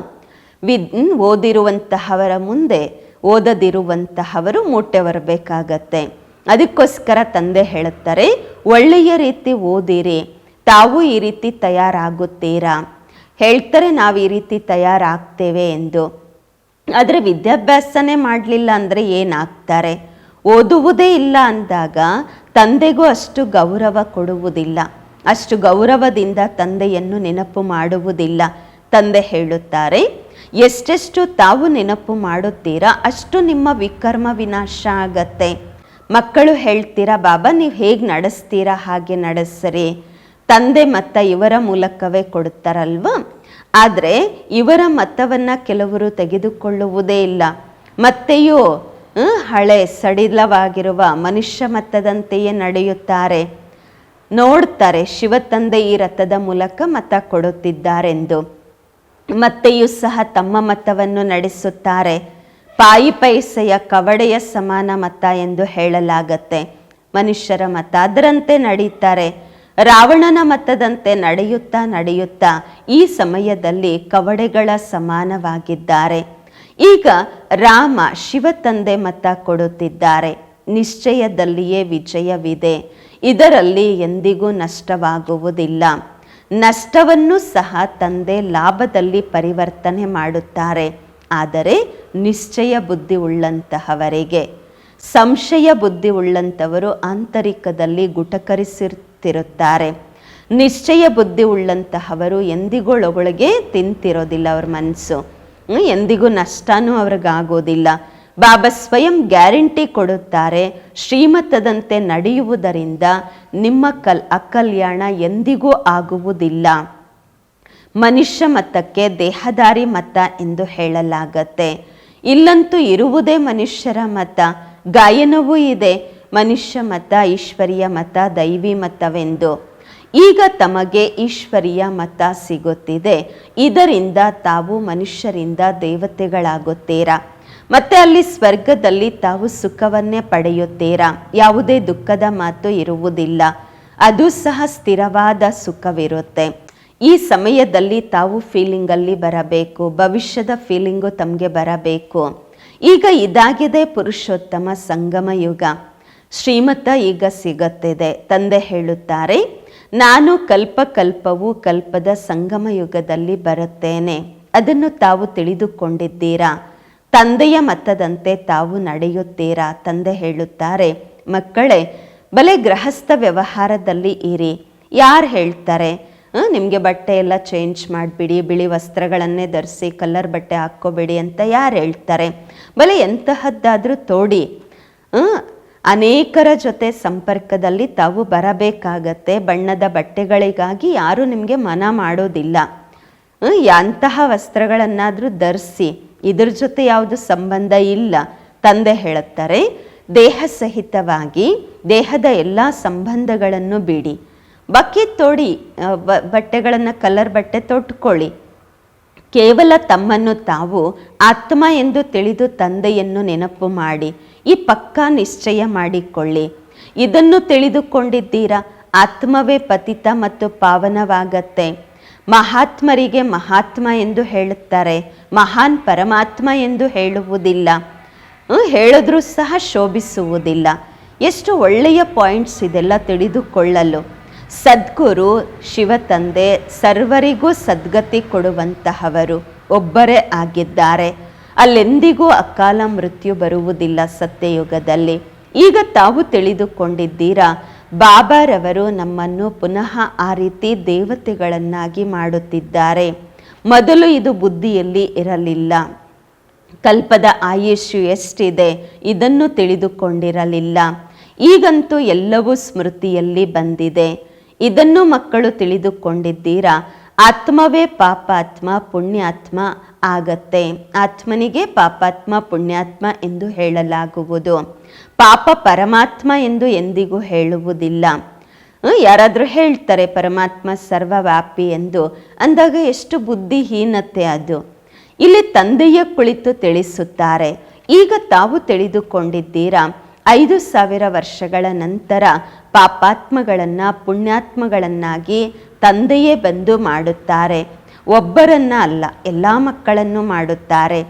ವಿದ್ ಓದಿರುವಂತಹವರ ಮುಂದೆ, ಓದದಿರುವಂತಹವರು ಮೂಟೆ ಬರಬೇಕಾಗತ್ತೆ ಅದಕ್ಕೋಸ್ಕರ ತಂದೆ ಹೇಳುತ್ತಾರೆ, ಒಳ್ಳೆಯ ರೀತಿ ಓದಿರಿ, ತಾವು ಈ ರೀತಿ ತಯಾರಾಗುತ್ತೀರಾ? ಹೇಳ್ತಾರೆ ನಾವು ಈ ರೀತಿ ತಯಾರಾಗ್ತೇವೆ ಎಂದು. ಆದರೆ ವಿದ್ಯಾಭ್ಯಾಸನೇ ಮಾಡಲಿಲ್ಲ ಅಂದರೆ ಏನಾಗ್ತಾರೆ? ಓದುವುದೇ ಇಲ್ಲ ಅಂದಾಗ ತಂದೆಗೂ ಅಷ್ಟು ಗೌರವ ಕೊಡುವುದಿಲ್ಲ. ಅಷ್ಟು ಗೌರವದಿಂದ ತಂದೆಯನ್ನು ನೆನಪು ಮಾಡುವುದಿಲ್ಲ. ತಂದೆ ಹೇಳುತ್ತಾರೆ, ಎಷ್ಟೆಷ್ಟು ತಾವು ನೆನಪು ಮಾಡುತ್ತೀರಾ, ಅಷ್ಟು ನಿಮ್ಮ ವಿಕರ್ಮ ವಿನಾಶ ಆಗತ್ತೆ. ಮಕ್ಕಳು ಹೇಳ್ತೀರಾ, ಬಾಬಾ, ನೀವು ಹೇಗೆ ನಡೆಸ್ತೀರಾ, ಹಾಗೆ ನಡೆಸ್ರಿ. ತಂದೆ ಮತ್ತ ಇವರ ಮೂಲಕವೇ ಕೊಡುತ್ತಾರಲ್ವ? ಆದರೆ ಇವರ ಮತವನ್ನು ಕೆಲವರು ತೆಗೆದುಕೊಳ್ಳುವುದೇ ಇಲ್ಲ. ಮತ್ತೆಯೂ ಹಳೆ ಸಡಿಲವಾಗಿರುವ ಮನುಷ್ಯ ಮತದಂತೆಯೇ ನಡೆಯುತ್ತಾರೆ. ನೋಡ್ತಾರೆ ಶಿವತಂದೆ ಈ ರಥದ ಮೂಲಕ ಮತ ಕೊಡುತ್ತಿದ್ದಾರೆಂದು. ಮತ್ತೆಯೂ ಸಹ ತಮ್ಮ ಮತವನ್ನು ನಡೆಸುತ್ತಾರೆ. ಪಾಯಿ ಪೈಸೆಯ ಕವಡೆಯ ಸಮಾನ ಮತ ಎಂದು ಹೇಳಲಾಗತ್ತೆ. ಮನುಷ್ಯರ ಮತ ಅದರಂತೆ ನಡೀತಾರೆ. ರಾವಣನ ಮತದಂತೆ ನಡೆಯುತ್ತಾ ನಡೆಯುತ್ತಾ ಈ ಸಮಯದಲ್ಲಿ ಕವಡೆಗಳ ಸಮಾನವಾಗಿದ್ದಾರೆ. ಈಗ ರಾಮ ಶಿವ ತಂದೆ ಮತ ಕೊಡುತ್ತಿದ್ದಾರೆ. ನಿಶ್ಚಯದಲ್ಲಿಯೇ ವಿಜಯವಿದೆ. ಇದರಲ್ಲಿ ಎಂದಿಗೂ ನಷ್ಟವಾಗುವುದಿಲ್ಲ. ನಷ್ಟವನ್ನು ಸಹ ತಂದೆ ಲಾಭದಲ್ಲಿ ಪರಿವರ್ತನೆ ಮಾಡುತ್ತಾರೆ. ಆದರೆ ನಿಶ್ಚಯ ಬುದ್ಧಿ ಉಳ್ಳಂತಹವರಿಗೆ. ಸಂಶಯ ಬುದ್ಧಿ ಉಳ್ಳಂಥವರು ಆಂತರಿಕದಲ್ಲಿ ಗುಟಕರಿಸಿರ್ತಿರುತ್ತಾರೆ ನಿಶ್ಚಯ ಬುದ್ಧಿ ಉಳ್ಳಂತಹವರು ಎಂದಿಗೂ ಒಳಗೊಳಗೆ ತಿಂತಿರೋದಿಲ್ಲ ಅವ್ರ ಮನಸ್ಸು ಎಂದಿಗೂ ನಷ್ಟನೂ ಅವ್ರಿಗಾಗೋದಿಲ್ಲ. ಬಾಬಾ ಸ್ವಯಂ ಗ್ಯಾರಂಟಿ ಕೊಡುತ್ತಾರೆ. ಶ್ರೀಮತದಂತೆ ನಡೆಯುವುದರಿಂದ ನಿಮ್ಮ ಕಲ್, ಅಕಲ್ಯಾಣ ಎಂದಿಗೂ ಆಗುವುದಿಲ್ಲ. ಮನುಷ್ಯ ಮತಕ್ಕೆ ದೇಹದಾರಿ ಮತ ಎಂದು ಹೇಳಲಾಗತ್ತೆ. ಇಲ್ಲಂತೂ ಇರುವುದೇ ಮನುಷ್ಯರ ಮತ. ಗಾಯನವೂ ಇದೆ. ಮನುಷ್ಯ ಮತ ಈಶ್ವರಿಯ ಮತ ದೈವಿ ಮತವೆಂದು ಈಗ ತಮಗೆ ಈಶ್ವರಿಯ ಮತ ಸಿಗುತ್ತಿದೆ. ಇದರಿಂದ ತಾವು ಮನುಷ್ಯರಿಂದ ದೇವತೆಗಳಾಗುತ್ತೀರಾ? ಮತ್ತೆ ಅಲ್ಲಿ ಸ್ವರ್ಗದಲ್ಲಿ ತಾವು ಸುಖವನ್ನೇ ಪಡೆಯುತ್ತೀರಾ? ಯಾವುದೇ ದುಃಖದ ಮಾತು ಇರುವುದಿಲ್ಲ. ಅದು ಸಹ ಸ್ಥಿರವಾದ ಸುಖವಿರುತ್ತೆ. ಈ ಸಮಯದಲ್ಲಿ ತಾವು ಫೀಲಿಂಗಲ್ಲಿ ಬರಬೇಕು. ಭವಿಷ್ಯದ ಫೀಲಿಂಗು ತಮಗೆ ಬರಬೇಕು. ಈಗ ಇದಾಗಿದೆ ಪುರುಷೋತ್ತಮ ಸಂಗಮ ಯುಗ ಶ್ರೀಮತ ಈಗ ಸಿಗುತ್ತಿದೆ. ತಂದೆ ಹೇಳುತ್ತಾರೆ, ನಾನು ಕಲ್ಪ ಕಲ್ಪವು ಕಲ್ಪದ ಸಂಗಮ ಯುಗದಲ್ಲಿ ಬರುತ್ತೇನೆ. ಅದನ್ನು ತಾವು ತಿಳಿದುಕೊಂಡಿದ್ದೀರಾ? ತಂದೆಯ ಮತದಂತೆ ತಾವು ನಡೆಯುತ್ತೀರಾ? ತಂದೆ ಹೇಳುತ್ತಾರೆ, ಮಕ್ಕಳೇ, ಬಲೆ ಗೃಹಸ್ಥ ವ್ಯವಹಾರದಲ್ಲಿ ಇರಿ. ಯಾರು ಹೇಳ್ತಾರೆ? ನಿಮಗೆ ಬಟ್ಟೆ ಎಲ್ಲ ಚೇಂಜ್ ಮಾಡಿಬಿಡಿ, ಬಿಳಿ ವಸ್ತ್ರಗಳನ್ನೇ ಧರಿಸಿ, ಕಲರ್ ಬಟ್ಟೆ ಹಾಕ್ಕೋಬೇಡಿ ಅಂತ ಯಾರು ಹೇಳ್ತಾರೆ? ಬಲೆ ಎಂತಹದ್ದಾದರೂ ತೋಡಿ. ಅನೇಕರ ಜೊತೆ ಸಂಪರ್ಕದಲ್ಲಿ ತಾವು ಬರಬೇಕಾಗತ್ತೆ. ಬಣ್ಣದ ಬಟ್ಟೆಗಳಿಗಾಗಿ ಯಾರೂ ನಿಮಗೆ ಮನ ಮಾಡೋದಿಲ್ಲ. ಅಂತಹ ವಸ್ತ್ರಗಳನ್ನಾದರೂ ಧರಿಸಿ, ಇದ್ರ ಜೊತೆ ಯಾವುದು ಸಂಬಂಧ ಇಲ್ಲ. ತಂದೆ ಹೇಳುತ್ತಾರೆ, ದೇಹ ಸಹಿತವಾಗಿ ದೇಹದ ಎಲ್ಲ ಸಂಬಂಧಗಳನ್ನು ಬಿಡಿ. ಬಕ್ಕಿ ತೋಡಿ ಬಟ್ಟೆಗಳನ್ನು ಕಲರ್ ಬಟ್ಟೆ ತೊಟ್ಕೊಳ್ಳಿ. ಕೇವಲ ತಮ್ಮನ್ನು ತಾವು ಆತ್ಮ ಎಂದು ತಿಳಿದು ತಂದೆಯನ್ನು ನೆನಪು ಮಾಡಿ. ಈ ಪಕ್ಕಾ ನಿಶ್ಚಯ ಮಾಡಿಕೊಳ್ಳಿ. ಇದನ್ನು ತಿಳಿದುಕೊಂಡಿದ್ದೀರಾ? ಆತ್ಮವೇ ಪತಿತ ಮತ್ತು ಪಾವನವಾಗತ್ತೆ. ಮಹಾತ್ಮರಿಗೆ ಮಹಾತ್ಮ ಎಂದು ಹೇಳುತ್ತಾರೆ. ಮಹಾನ್ ಪರಮಾತ್ಮ ಎಂದು ಹೇಳುವುದಿಲ್ಲ. ಹೇಳಿದ್ರೂ ಸಹ ಶೋಭಿಸುವುದಿಲ್ಲ. ಎಷ್ಟು ಒಳ್ಳೆಯ ಪಾಯಿಂಟ್ಸ್ ಇದೆಲ್ಲ ತಿಳಿದುಕೊಳ್ಳಲು. ಸದ್ಗುರು, ಶಿವತಂದೆ, ಸರ್ವರಿಗೂ ಸದ್ಗತಿ ಕೊಡುವಂತಹವರು ಒಬ್ಬರೇ ಆಗಿದ್ದಾರೆ. ಅಲ್ಲೆಂದಿಗೂ ಅಕಾಲ ಮೃತ್ಯು ಬರುವುದಿಲ್ಲ ಸತ್ಯಯುಗದಲ್ಲಿ. ಈಗ ತಾವು ತಿಳಿದುಕೊಂಡಿದ್ದೀರಾ, ಬಾಬಾರವರು ನಮ್ಮನ್ನು ಪುನಃ ಆ ರೀತಿ ದೇವತೆಗಳನ್ನಾಗಿ ಮಾಡುತ್ತಿದ್ದಾರೆ. ಮೊದಲು ಇದು ಬುದ್ಧಿಯಲ್ಲಿ ಇರಲಿಲ್ಲ. ಕಲ್ಪದ ಆಯುಷ್ಯು ಎಷ್ಟಿದೆ ಇದನ್ನು ತಿಳಿದುಕೊಂಡಿರಲಿಲ್ಲ. ಈಗಂತೂ ಎಲ್ಲವೂ ಸ್ಮೃತಿಯಲ್ಲಿ ಬಂದಿದೆ. ಇದನ್ನು ಮಕ್ಕಳು ತಿಳಿದುಕೊಂಡಿದ್ದೀರಾ ಆತ್ಮವೇ ಪಾಪಾತ್ಮ, ಪುಣ್ಯಾತ್ಮ ಆಗತ್ತೆ. ಆತ್ಮನಿಗೆ ಪಾಪಾತ್ಮ, ಪುಣ್ಯಾತ್ಮ ಎಂದು ಹೇಳಲಾಗುವುದು. ಪಾಪ ಪರಮಾತ್ಮ ಎಂದು ಎಂದಿಗೂ ಹೇಳುವುದಿಲ್ಲ. ಯಾರಾದರೂ ಹೇಳ್ತಾರೆ, ಪರಮಾತ್ಮ ಸರ್ವವ್ಯಾಪಿ ಎಂದು. ಅಂದಾಗ ಎಷ್ಟು ಬುದ್ಧಿಹೀನತೆ ಅದು. ಇಲ್ಲಿ ತಂದೆಯ ಕುಳಿತು ತಿಳಿಸುತ್ತಾರೆ. ಈಗ ತಾವು ತಿಳಿದುಕೊಂಡಿದ್ದೀರಾ? ಐದು ಸಾವಿರ ವರ್ಷಗಳ ನಂತರ ಪಾಪಾತ್ಮಗಳನ್ನು, ಪುಣ್ಯಾತ್ಮಗಳನ್ನಾಗಿ ತಂದೆಯೇ ಬಂದು ಮಾಡುತ್ತಾರೆ. ಒಬ್ಬರನ್ನ ಅಲ್ಲ, ಎಲ್ಲ ಮಕ್ಕಳನ್ನು ಮಾಡುತ್ತಾರೆ.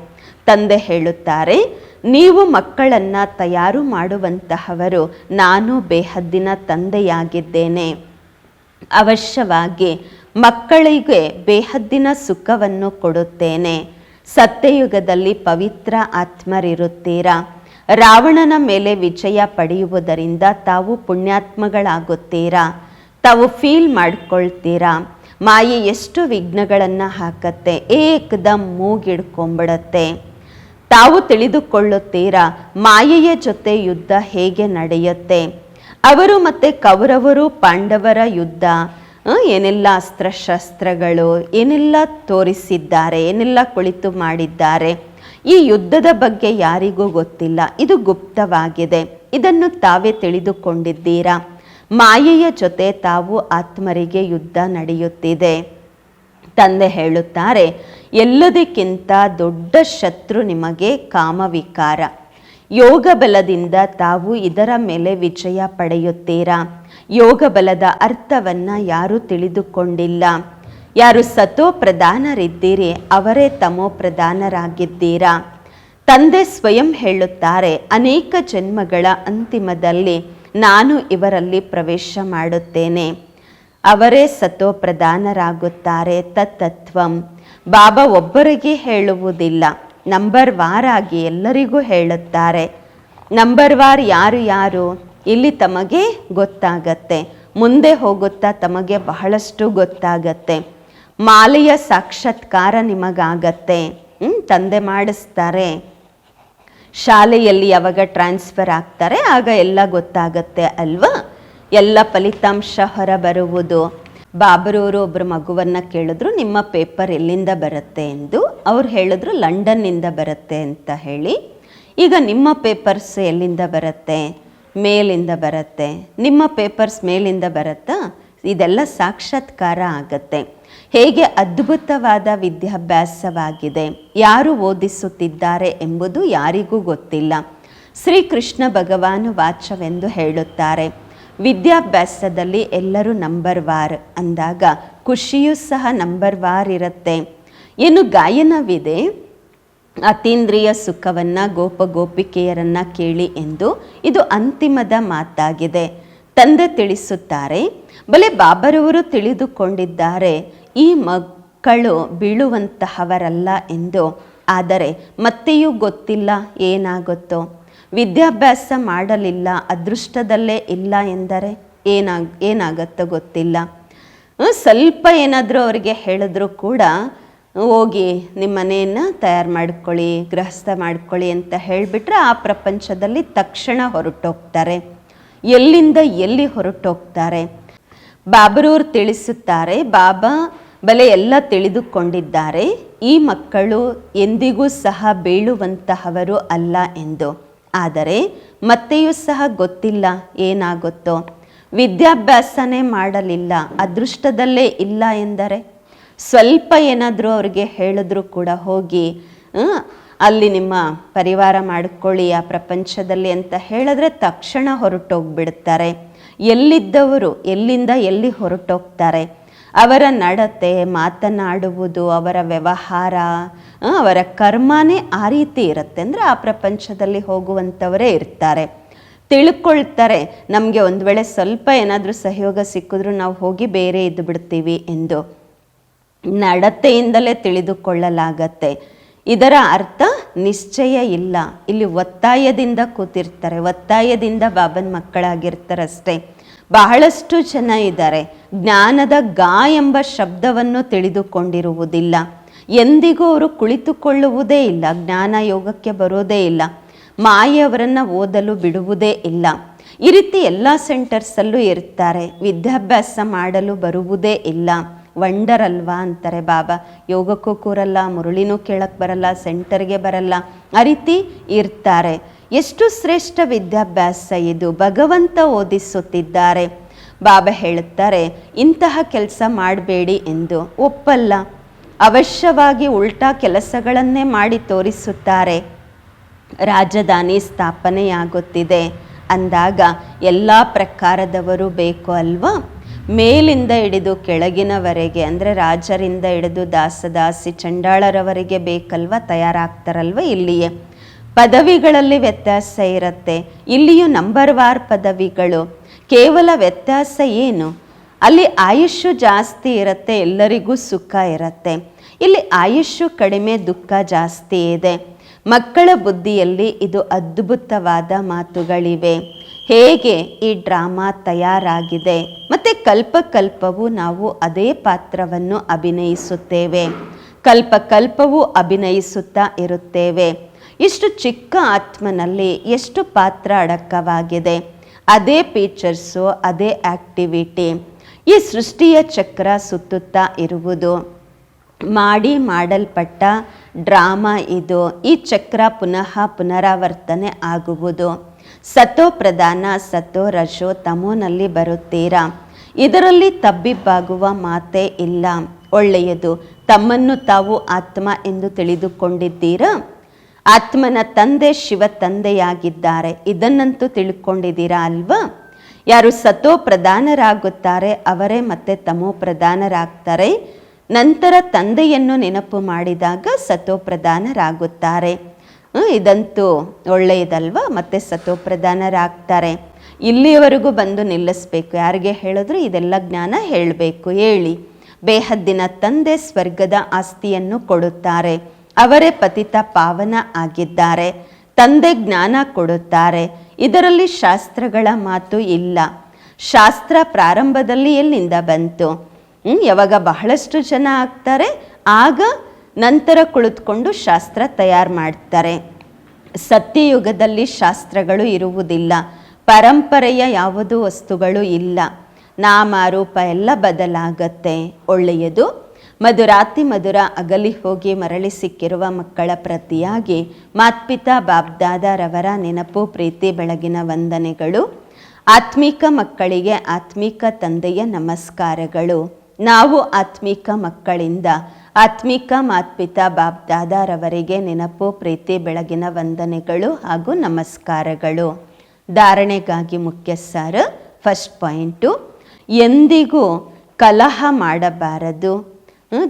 ತಂದೆ ಹೇಳುತ್ತಾರೆ, ನೀವು ಮಕ್ಕಳನ್ನ ತಯಾರು ಮಾಡುವಂತಹವರು ನಾನು ಬೇಹದ್ದಿನ ತಂದೆಯಾಗಿದ್ದೇನೆ. ಅವಶ್ಯವಾಗಿ ಮಕ್ಕಳಿಗೆ ಬೇಹದ್ದಿನ ಸುಖವನ್ನು ಕೊಡುತ್ತೇನೆ. ಸತ್ಯಯುಗದಲ್ಲಿ ಪವಿತ್ರ ಆತ್ಮರಿರುತ್ತೀರಾ? ರಾವಣನ ಮೇಲೆ ವಿಜಯ ಪಡೆಯುವುದರಿಂದ ತಾವು ಪುಣ್ಯಾತ್ಮಗಳಾಗುತ್ತೀರಾ? ತಾವು ಫೀಲ್ ಮಾಡ್ಕೊಳ್ತೀರಾ? ಮಾಯೆ ಎಷ್ಟು ವಿಘ್ನಗಳನ್ನು ಹಾಕತ್ತೆ? ಏಕದಮ್ ಮೂಗಿಡ್ಕೊಂಬಿಡತ್ತೆ. ತಾವು ತಿಳಿದುಕೊಳ್ಳುತ್ತೀರಾ? ಮಾಯೆಯ ಜೊತೆ ಯುದ್ಧ ಹೇಗೆ ನಡೆಯುತ್ತೆ? ಅವರು ಮತ್ತೆ ಕೌರವರು, ಪಾಂಡವರ ಯುದ್ಧ ಏನೆಲ್ಲ ಅಸ್ತ್ರಶಸ್ತ್ರಗಳು, ಏನೆಲ್ಲ ತೋರಿಸಿದ್ದಾರೆ, ಏನೆಲ್ಲ ಕುಳಿತು ಮಾಡಿದ್ದಾರೆ? ಈ ಯುದ್ಧದ ಬಗ್ಗೆ ಯಾರಿಗೂ ಗೊತ್ತಿಲ್ಲ. ಇದು ಗುಪ್ತವಾಗಿದೆ. ಇದನ್ನು ತಾವೇ ತಿಳಿದುಕೊಂಡಿದ್ದೀರಾ? ಮಾಯೆಯ ಜೊತೆ ತಾವು ಆತ್ಮರಿಗೆ ಯುದ್ಧ ನಡೆಯುತ್ತಿದೆ. ತಂದೆ ಹೇಳುತ್ತಾರೆ, ಎಲ್ಲದಕ್ಕಿಂತ ದೊಡ್ಡ ಶತ್ರು ನಿಮಗೆ ಕಾಮವಿಕಾರ. ಯೋಗ ಬಲದಿಂದ ತಾವು ಇದರ ಮೇಲೆ ವಿಜಯ ಪಡೆಯುತ್ತೀರಾ? ಯೋಗ ಬಲದ ಅರ್ಥವನ್ನು ಯಾರು ತಿಳಿದುಕೊಂಡಿಲ್ಲ. ಯಾರು ಸತೋ ಪ್ರಧಾನರಿದ್ದೀರಿ, ಅವರೇ ತಮೋ ಪ್ರಧಾನರಾಗಿದ್ದೀರಾ? ತಂದೆ ಸ್ವಯಂ ಹೇಳುತ್ತಾರೆ, ಅನೇಕ ಜನ್ಮಗಳ ಅಂತಿಮದಲ್ಲಿ ನಾನು ಇವರಲ್ಲಿ ಪ್ರವೇಶ ಮಾಡುತ್ತೇನೆ. ಅವರೇ ಸತೋ ಪ್ರಧಾನರಾಗುತ್ತಾರೆ ತತ್ತತ್ವಂ. ಬಾಬಾ ಒಬ್ಬರಿಗೆ ಹೇಳುವುದಿಲ್ಲ, ನಂಬರ್ ವಾರ್ ಆಗಿ ಎಲ್ಲರಿಗೂ ಹೇಳುತ್ತಾರೆ. ನಂಬರ್ ವಾರ್ ಯಾರು ಯಾರು? ಇಲ್ಲಿ ತಮಗೆ ಗೊತ್ತಾಗತ್ತೆ, ಮುಂದೆ ಹೋಗುತ್ತಾ ತಮಗೆ ಬಹಳಷ್ಟು ಗೊತ್ತಾಗತ್ತೆ. ಮಾಲೆಯ ಸಾಕ್ಷಾತ್ಕಾರ ನಿಮಗಾಗತ್ತೆ ತಂದೆ ಮಾಡಿಸ್ತಾರೆ. ಶಾಲೆಯಲ್ಲಿ ಯಾವಾಗ ಟ್ರಾನ್ಸ್ಫರ್ ಆಗ್ತಾರೆ, ಆಗ ಎಲ್ಲ ಗೊತ್ತಾಗತ್ತೆ ಅಲ್ವಾ? ಎಲ್ಲ ಫಲಿತಾಂಶ ಹೊರ ಬರುವುದು ಬಾಬರೂರು ಒಬ್ಬರು ಮಗುವನ್ನ ಕೇಳಿದ್ರು, ನಿಮ್ಮ ಪೇಪರ್ ಎಲ್ಲಿಂದ ಬರುತ್ತೆ ಎಂದು. ಅವ್ರು ಹೇಳಿದ್ರು, ಲಂಡನ್ನಿಂದ ಬರುತ್ತೆ ಅಂತ ಹೇಳಿ. ಈಗ ನಿಮ್ಮ ಪೇಪರ್ಸ್ ಎಲ್ಲಿಂದ ಬರುತ್ತೆ? ಮೇಲಿಂದ ಬರುತ್ತೆ. ನಿಮ್ಮ ಪೇಪರ್ಸ್ ಮೇಲಿಂದ ಬರುತ್ತಾ? ಇದೆಲ್ಲ ಸಾಕ್ಷಾತ್ಕಾರ ಆಗತ್ತೆ. ಹೇಗೆ ಅದ್ಭುತವಾದ ವಿದ್ಯಾಭ್ಯಾಸವಾಗಿದೆ, ಯಾರು ಓದಿಸುತ್ತಿದ್ದಾರೆ ಎಂಬುದು ಯಾರಿಗೂ ಗೊತ್ತಿಲ್ಲ. ಶ್ರೀಕೃಷ್ಣ ಭಗವಾನು ವಾಚವೆಂದು ಹೇಳುತ್ತಾರೆ, ವಿದ್ಯಾಭ್ಯಾಸದಲ್ಲಿ ಎಲ್ಲರೂ ನಂಬರ್ ವಾರ್ ಅಂದಾಗ ಖುಷಿಯೂ ಸಹ ನಂಬರ್ ವಾರ್ ಇರುತ್ತೆ. ಏನು ಗಾಯನವಿದೆ? ಅತೀಂದ್ರಿಯ ಸುಖವನ್ನ ಗೋಪ ಗೋಪಿಕೆಯರನ್ನ ಕೇಳಿ ಎಂದು ಇದು ಅಂತಿಮದ ಮಾತಾಗಿದೆ. ತಂದೆ ತಿಳಿಸುತ್ತಾರೆ, ಬಲೆ ಬಾಬರವರು ತಿಳಿದುಕೊಂಡಿದ್ದಾರೆ ಈ ಮಕ್ಕಳು ಬೀಳುವಂತಹವರಲ್ಲ ಎಂದು. ಆದರೆ ಮತ್ತೆಯೂ ಗೊತ್ತಿಲ್ಲ ಏನಾಗುತ್ತೋ. ವಿದ್ಯಾಭ್ಯಾಸ ಮಾಡಲಿಲ್ಲ, ಅದೃಷ್ಟದಲ್ಲೇ ಇಲ್ಲ ಎಂದರೆ ಏನಾಗ ಏನಾಗತ್ತೋ ಗೊತ್ತಿಲ್ಲ. ಸ್ವಲ್ಪ ಏನಾದರೂ ಅವರಿಗೆ ಹೇಳಿದ್ರು ಕೂಡ, ಹೋಗಿ ನಿಮ್ಮ ಮನೆಯನ್ನು ತಯಾರು ಮಾಡ್ಕೊಳ್ಳಿ, ಗೃಹಸ್ಥ ಮಾಡ್ಕೊಳ್ಳಿ ಅಂತ ಹೇಳಿಬಿಟ್ರೆ ಆ ಪ್ರಪಂಚದಲ್ಲಿ ತಕ್ಷಣ ಹೊರಟೋಗ್ತಾರೆ. ಎಲ್ಲಿಂದ ಎಲ್ಲಿ ಹೊರಟೋಗ್ತಾರೆ? ಬಾಬರೂರ್ ತಿಳಿಸುತ್ತಾರೆ, ಬಾಬಾ, ಬಲೆ ಎಲ್ಲ ತಿಳಿದುಕೊಂಡಿದ್ದಾರೆ. ಈ ಮಕ್ಕಳು ಎಂದಿಗೂ ಸಹ ಬೀಳುವಂತಹವರು ಅಲ್ಲ ಎಂದು. ಆದರೆ ಮತ್ತೆಯೂ ಸಹ ಗೊತ್ತಿಲ್ಲ ಏನಾಗುತ್ತೋ. ವಿದ್ಯಾಭ್ಯಾಸನೇ ಮಾಡಲಿಲ್ಲ, ಅದೃಷ್ಟದಲ್ಲೇ ಇಲ್ಲ ಎಂದರೆ? ಸ್ವಲ್ಪ ಏನಾದರೂ ಅವ್ರಿಗೆ ಹೇಳಿದ್ರು ಕೂಡ ಹೋಗಿ ಅಲ್ಲಿ ನಿಮ್ಮ ಪರಿವಾರ ಮಾಡಿಕೊಳ್ಳಿ ಆ ಪ್ರಪಂಚದಲ್ಲಿ ಅಂತ ಹೇಳಿದ್ರೆ ತಕ್ಷಣ ಹೊರಟೋಗ್ಬಿಡ್ತಾರೆ. ಎಲ್ಲಿದ್ದವರು ಎಲ್ಲಿಂದ ಎಲ್ಲಿ ಹೊರಟೋಗ್ತಾರೆ? ಅವರ ನಡತೆ, ಮಾತನಾಡುವುದು, ಅವರ ವ್ಯವಹಾರ ಅವರ ಕರ್ಮನೇ ಆ ರೀತಿ ಇರುತ್ತೆ. ಅಂದರೆ ಆ ಪ್ರಪಂಚದಲ್ಲಿ ಹೋಗುವಂಥವರೇ ಇರ್ತಾರೆ. ತಿಳ್ಕೊಳ್ತಾರೆ, ನಮಗೆ ಒಂದು ವೇಳೆ ಸ್ವಲ್ಪ ಏನಾದರೂ ಸಹಯೋಗ ಸಿಕ್ಕಿದ್ರೂ ನಾವು ಹೋಗಿ ಬೇರೆ ಇದ್ದು ಬಿಡ್ತೀವಿ ಎಂದು. ನಡತೆಯಿಂದಲೇ ತಿಳಿದುಕೊಳ್ಳಲಾಗತ್ತೆ. ಇದರ ಅರ್ಥ ನಿಶ್ಚಯ ಇಲ್ಲ. ಇಲ್ಲಿ ಒತ್ತಾಯದಿಂದ ಕೂತಿರ್ತಾರೆ. ಒತ್ತಾಯದಿಂದ ಬಾಬನ್ ಮಕ್ಕಳಾಗಿರ್ತಾರಷ್ಟೇ. ಬಹಳಷ್ಟು ಜನ ಇದ್ದಾರೆ. ಜ್ಞಾನದ ಗಾ ಎಂಬ ಶಬ್ದವನ್ನು ತಿಳಿದುಕೊಂಡಿರುವುದಿಲ್ಲ. ಎಂದಿಗೂ ಅವರು ಕುಳಿತುಕೊಳ್ಳುವುದೇ ಇಲ್ಲ. ಜ್ಞಾನ ಯೋಗಕ್ಕೆ ಬರೋದೇ ಇಲ್ಲ. ಮಾಯವರನ್ನು ಓದಲು ಬಿಡುವುದೇ ಇಲ್ಲ. ಈ ರೀತಿ ಎಲ್ಲ ಸೆಂಟರ್ಸಲ್ಲೂ ಇರ್ತಾರೆ. ವಿದ್ಯಾಭ್ಯಾಸ ಮಾಡಲು ಬರುವುದೇ ಇಲ್ಲ. ವಂಡರ್ ಅಲ್ವಾ ಅಂತಾರೆ ಬಾಬಾ. ಯೋಗಕ್ಕೂ ಕೂರಲ್ಲ, ಮುರುಳಿನೂ ಕೇಳಕ್ಕೆ ಬರಲ್ಲ, ಸೆಂಟರ್ಗೆ ಬರಲ್ಲ ಆ ರೀತಿ ಇರ್ತಾರೆ. ಎಷ್ಟು ಶ್ರೇಷ್ಠ ವಿದ್ಯಾಭ್ಯಾಸ ಇದು, ಭಗವಂತ ಓದಿಸುತ್ತಿದ್ದಾರೆ. ಬಾಬಾ ಹೇಳುತ್ತಾರೆ, ಇಂತಹ ಕೆಲಸ ಮಾಡಬೇಡಿ ಎಂದು. ಒಪ್ಪಲ್ಲ. ಅವಶ್ಯವಾಗಿ ಉಲ್ಟಾ ಕೆಲಸಗಳನ್ನೇ ಮಾಡಿ ತೋರಿಸುತ್ತಾರೆ. ರಾಜಧಾನಿ ಸ್ಥಾಪನೆಯಾಗುತ್ತಿದೆ. ಅಂದಾಗ ಎಲ್ಲ ಪ್ರಕಾರದವರು ಬೇಕು ಅಲ್ವಾ? ಮೇಲಿಂದ ಹಿಡಿದು ಕೆಳಗಿನವರೆಗೆ, ಅಂದರೆ ರಾಜರಿಂದ ಹಿಡಿದು ದಾಸದಾಸಿ ಚಂಡಾಳರವರೆಗೆ ಬೇಕಲ್ವ ತಯಾರಾಗ್ತಾರಲ್ವ ಇಲ್ಲಿಯೇ? ಪದವಿಗಳಲ್ಲಿ ವ್ಯತ್ಯಾಸ ಇರುತ್ತೆ. ಇಲ್ಲಿಯೂ ನಂಬರ್ ವಾರ್ ಪದವಿಗಳು. ಕೇವಲ ವ್ಯತ್ಯಾಸ ಏನು? ಅಲ್ಲಿ ಆಯುಷ್ಯು ಜಾಸ್ತಿ ಇರುತ್ತೆ, ಎಲ್ಲರಿಗೂ ಸುಖ ಇರುತ್ತೆ. ಇಲ್ಲಿ ಆಯುಷ್ಯು ಕಡಿಮೆ, ದುಃಖ ಜಾಸ್ತಿ ಇದೆ. ಮಕ್ಕಳ ಬುದ್ಧಿಯಲ್ಲಿ ಇದು ಅದ್ಭುತವಾದ ಮಾತುಗಳಿವೆ. ಹೇಗೆ ಈ ಡ್ರಾಮಾ ತಯಾರಾಗಿದೆ? ಮತ್ತು ಕಲ್ಪಕಲ್ಪವು ನಾವು ಅದೇ ಪಾತ್ರವನ್ನು ಅಭಿನಯಿಸುತ್ತೇವೆ. ಕಲ್ಪಕಲ್ಪವು ಅಭಿನಯಿಸುತ್ತಾ ಇರುತ್ತೇವೆ. ಇಷ್ಟು ಚಿಕ್ಕ ಆತ್ಮನಲ್ಲಿ ಎಷ್ಟು ಪಾತ್ರ ಅಡಕವಾಗಿದೆ? ಅದೇ ಫೀಚರ್ಸು, ಅದೇ ಆಕ್ಟಿವಿಟಿ. ಈ ಸೃಷ್ಟಿಯ ಚಕ್ರ ಸುತ್ತುತ್ತಾ ಇರುವುದು. ಮಾಡಿ ಮಾಡಲ್ಪಟ್ಟ ಡ್ರಾಮಾ ಇದು. ಈ ಚಕ್ರ ಪುನಃ ಪುನರಾವರ್ತನೆ ಆಗುವುದು. ಸತೋ ಪ್ರಧಾನ, ಸತೋ ರಶೋ ತಮೋನಲ್ಲಿ ಬರುತ್ತೀರಾ? ಇದರಲ್ಲಿ ತಬ್ಬಿಬ್ಬಾಗುವ ಮಾತೇ ಇಲ್ಲ. ಒಳ್ಳೆಯದು, ತಮ್ಮನ್ನು ತಾವು ಆತ್ಮ ಎಂದು ತಿಳಿದುಕೊಂಡಿದ್ದೀರಾ? ಆತ್ಮನ ತಂದೆ ಶಿವ ತಂದೆಯಾಗಿದ್ದಾರೆ, ಇದನ್ನಂತೂ ತಿಳ್ಕೊಂಡಿದ್ದೀರಾ ಅಲ್ವಾ? ಯಾರು ಸತೋ ಪ್ರಧಾನರಾಗುತ್ತಾರೆ, ಅವರೇ ಮತ್ತೆ ತಮೋ ಪ್ರಧಾನರಾಗ್ತಾರೆ. ನಂತರ ತಂದೆಯನ್ನು ನೆನಪು ಮಾಡಿದಾಗ ಸತೋ ಪ್ರಧಾನರಾಗುತ್ತಾರೆ. ಇದಂತೂ ಒಳ್ಳೆಯದಲ್ವಾ? ಮತ್ತೆ ಸತ್ವಪ್ರಧಾನರಾಗ್ತಾರೆ ಇಲ್ಲಿಯವರೆಗೂ ಬಂದು ನಿಲ್ಲಿಸ್ಬೇಕು. ಯಾರಿಗೆ ಹೇಳಿದ್ರು? ಇದೆಲ್ಲ ಜ್ಞಾನ ಹೇಳಬೇಕು. ಹೇಳಿ. ಬೇಹದ್ದಿನ ತಂದೆ ಸ್ವರ್ಗದ ಆಸ್ತಿಯನ್ನು ಕೊಡುತ್ತಾರೆ. ಅವರೇ ಪತಿತ ಪಾವನ ಆಗಿದ್ದಾರೆ. ತಂದೆ ಜ್ಞಾನ ಕೊಡುತ್ತಾರೆ. ಇದರಲ್ಲಿ ಶಾಸ್ತ್ರಗಳ ಮಾತು ಇಲ್ಲ. ಶಾಸ್ತ್ರ ಪ್ರಾರಂಭದಲ್ಲಿ ಎಲ್ಲಿಂದ ಬಂತು? ಯಾವಾಗ ಬಹಳಷ್ಟು ಜನ ಆಗ್ತಾರೆ? ಆಗ ನಂತರ ಕುಳಿತುಕೊಂಡು ಶಾಸ್ತ್ರ ತಯಾರು ಮಾಡ್ತಾರೆ. ಸತ್ಯಯುಗದಲ್ಲಿ ಶಾಸ್ತ್ರಗಳು ಇರುವುದಿಲ್ಲ. ಪರಂಪರೆಯ ಯಾವುದೂ ವಸ್ತುಗಳು ಇಲ್ಲ. ನಾಮ ರೂಪ ಎಲ್ಲ ಬದಲಾಗತ್ತೆ. ಒಳ್ಳೆಯದು. ಮಧುರಾತಿ ಮಧುರ ಅಗಲಿ ಹೋಗಿ ಮರಳಿ ಸಿಕ್ಕಿರುವ ಮಕ್ಕಳ ಪ್ರತಿಯಾಗಿ ಮಾತ್ಪಿತಾ ಬಾಬ್ದಾದರವರ ನೆನಪು, ಪ್ರೀತಿ, ಬೆಳಗಿನ ವಂದನೆಗಳು. ಆತ್ಮಿಕ ಮಕ್ಕಳಿಗೆ ಆತ್ಮಿಕ ತಂದೆಯ ನಮಸ್ಕಾರಗಳು. ನಾವು ಆತ್ಮಿಕ ಮಕ್ಕಳಿಂದ ಆತ್ಮಿಕ ಮಾತ್ಪಿತಾ ಬಾಬ್ದಾದಾರವರಿಗೆ ನೆನಪು, ಪ್ರೀತಿ, ಬೆಳಗಿನ ವಂದನೆಗಳು ಹಾಗೂ ನಮಸ್ಕಾರಗಳು. ಧಾರಣೆಗಾಗಿ ಮುಖ್ಯ ಸಾರ ಫಸ್ಟ್ ಪಾಯಿಂಟು ಎಂದಿಗೂ ಕಲಹ ಮಾಡಬಾರದು.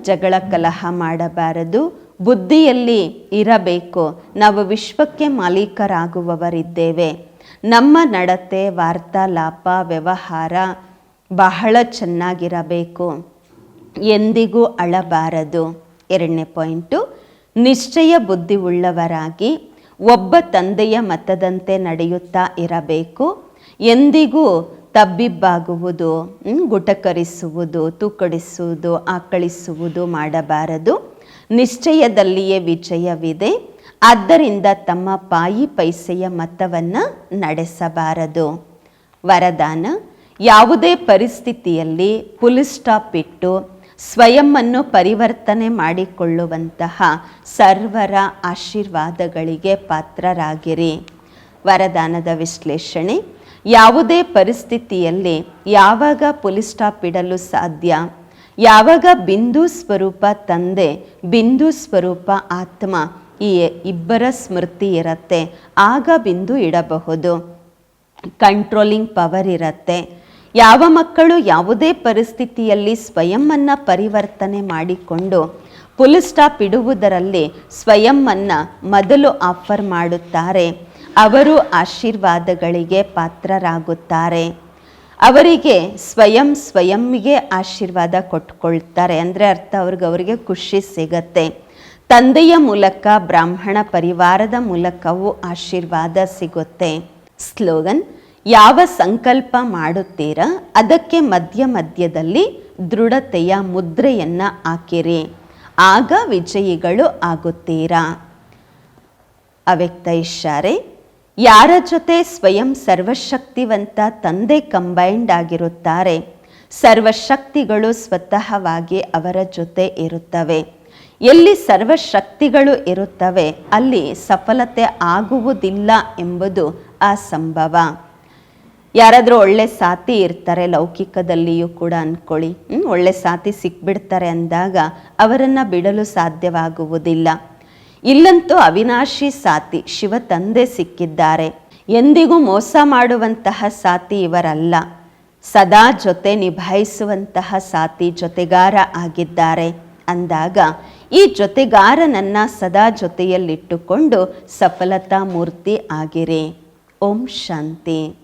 ಜಗಳ ಕಲಹ ಮಾಡಬಾರದು. ಬುದ್ಧಿಯಲ್ಲಿ ಇರಬೇಕು. ನಾವು ವಿಶ್ವಕ್ಕೆ ಮಾಲೀಕರಾಗುವವರಿದ್ದೇವೆ. ನಮ್ಮ ನಡತೆ, ವಾರ್ತಾಲಾಪ, ವ್ಯವಹಾರ ಬಹಳ ಚೆನ್ನಾಗಿರಬೇಕು. ಎಂದಿಗೂ ಅಳಬಾರದು. ಎರಡನೇ ಪಾಯಿಂಟು, ನಿಶ್ಚಯ ಬುದ್ಧಿ ಉಳ್ಳವರಾಗಿ ಒಬ್ಬ ತಂದೆಯ ಮತದಂತೆ ನಡೆಯುತ್ತಾ ಇರಬೇಕು. ಎಂದಿಗೂ ತಬ್ಬಿಬ್ಬಾಗುವುದು ಗುಟಕರಿಸುವುದು, ತೂಕಡಿಸುವುದು, ಆಕಳಿಸುವುದು ಮಾಡಬಾರದು. ನಿಶ್ಚಯದಲ್ಲಿಯೇ ವಿಜಯವಿದೆ. ಆದ್ದರಿಂದ ತಮ್ಮ ಪಾಯಿ ಪೈಸೆಯ ಮತವನ್ನು ನಡೆಸಬಾರದು. ವರದಾನ, ಯಾವುದೇ ಪರಿಸ್ಥಿತಿಯಲ್ಲಿ ಪುಲಿಸ್ ಸ್ಟಾಪ್ ಇಟ್ಟು ಸ್ವಯಂವನ್ನು ಪರಿವರ್ತನೆ ಮಾಡಿಕೊಳ್ಳುವಂತಹ ಸರ್ವರ ಆಶೀರ್ವಾದಗಳಿಗೆ ಪಾತ್ರರಾಗಿರಿ. ವರದಾನದ ವಿಶ್ಲೇಷಣೆ, ಯಾವುದೇ ಪರಿಸ್ಥಿತಿಯಲ್ಲಿ ಯಾವಾಗ ಸ್ಟಾಪ್ ಇಡಲು ಸಾಧ್ಯ? ಯಾವಾಗ ಬಿಂದು ಸ್ವರೂಪ ತಂದೆ, ಬಿಂದು ಸ್ವರೂಪ ಆತ್ಮ ಈ ಇಬ್ಬರ ಸ್ಮೃತಿ ಇರತ್ತೆ, ಆಗ ಬಿಂದು ಇಡಬಹುದು. ಕಂಟ್ರೋಲಿಂಗ್ ಪವರ್ ಇರತ್ತೆ ಯಾವ ಮಕ್ಕಳು ಯಾವುದೇ ಪರಿಸ್ಥಿತಿಯಲ್ಲಿ ಸ್ವಯಂವನ್ನು ಪರಿವರ್ತನೆ ಮಾಡಿಕೊಂಡು ಫುಲ್ ಸ್ಟಾಪ್ ಇಡುವುದರಲ್ಲಿ ಸ್ವಯಂವನ್ನು ಮೊದಲು ಆಫರ್ ಮಾಡುತ್ತಾರೆ. ಅವರು ಆಶೀರ್ವಾದಗಳಿಗೆ ಪಾತ್ರರಾಗುತ್ತಾರೆ. ಅವರಿಗೆ ಸ್ವಯಂ ಸ್ವಯಂಗೆ ಆಶೀರ್ವಾದ ಕೊಟ್ಕೊಳ್ತಾರೆ ಅಂದರೆ ಅರ್ಥ ಅವ್ರಿಗೆ, ಅವರಿಗೆ ಖುಷಿ ಸಿಗತ್ತೆ. ತಂದೆಯ ಮೂಲಕ, ಬ್ರಾಹ್ಮಣ ಪರಿವಾರದ ಮೂಲಕವೂ ಆಶೀರ್ವಾದ ಸಿಗುತ್ತೆ. ಸ್ಲೋಗನ್ ಯಾವ ಸಂಕಲ್ಪ ಮಾಡುತ್ತೀರ, ಅದಕ್ಕೆ ಮಧ್ಯ ಮಧ್ಯದಲ್ಲಿ ದೃಢತೆಯ ಮುದ್ರೆಯನ್ನು ಹಾಕಿರಿ. ಆಗ ವಿಜಯಿಗಳು ಆಗುತ್ತೀರಾ? ಅವ್ಯಕ್ತ ಇಶಾರೆ ಯಾರ ಜೊತೆ ಸ್ವಯಂ ಸರ್ವಶಕ್ತಿವಂತ ತಂದೆ ಕಂಬೈಂಡ್ ಆಗಿರುತ್ತಾರೆ, ಸರ್ವಶಕ್ತಿಗಳು ಸ್ವತಃವಾಗಿ ಅವರ ಜೊತೆ ಇರುತ್ತವೆ. ಎಲ್ಲಿ ಸರ್ವಶಕ್ತಿಗಳು ಇರುತ್ತವೆ, ಅಲ್ಲಿ ಸಫಲತೆ ಆಗುವುದಿಲ್ಲ ಎಂಬುದು ಅಸಂಭವ. ಯಾರಾದರೂ ಒಳ್ಳೆ ಸಾಥಿ ಇರ್ತಾರೆ, ಲೌಕಿಕದಲ್ಲಿಯೂ ಕೂಡ ಅಂದ್ಕೊಳ್ಳಿ ಒಳ್ಳೆ ಸಾಥಿ ಸಿಕ್ಬಿಡ್ತಾರೆ ಅಂದಾಗ ಅವರನ್ನು ಬಿಡಲು ಸಾಧ್ಯವಾಗುವುದಿಲ್ಲ. ಇಲ್ಲಂತೂ ಅವಿನಾಶಿ ಸಾಥಿ ಶಿವ ತಂದೆ ಸಿಕ್ಕಿದ್ದಾರೆ. ಎಂದಿಗೂ ಮೋಸ ಮಾಡುವಂತಹ ಸಾಥಿ ಇವರಲ್ಲ. ಸದಾ ಜೊತೆ ನಿಭಾಯಿಸುವಂತಹ ಸಾಥಿ ಜೊತೆಗಾರ ಆಗಿದ್ದಾರೆ. ಅಂದಾಗ ಈ ಜೊತೆಗಾರನನ್ನ ಸದಾ ಜೊತೆಯಲ್ಲಿಟ್ಟುಕೊಂಡು ಸಫಲತಾ ಮೂರ್ತಿ ಆಗಿರಿ. ಓಂ ಶಾಂತಿ.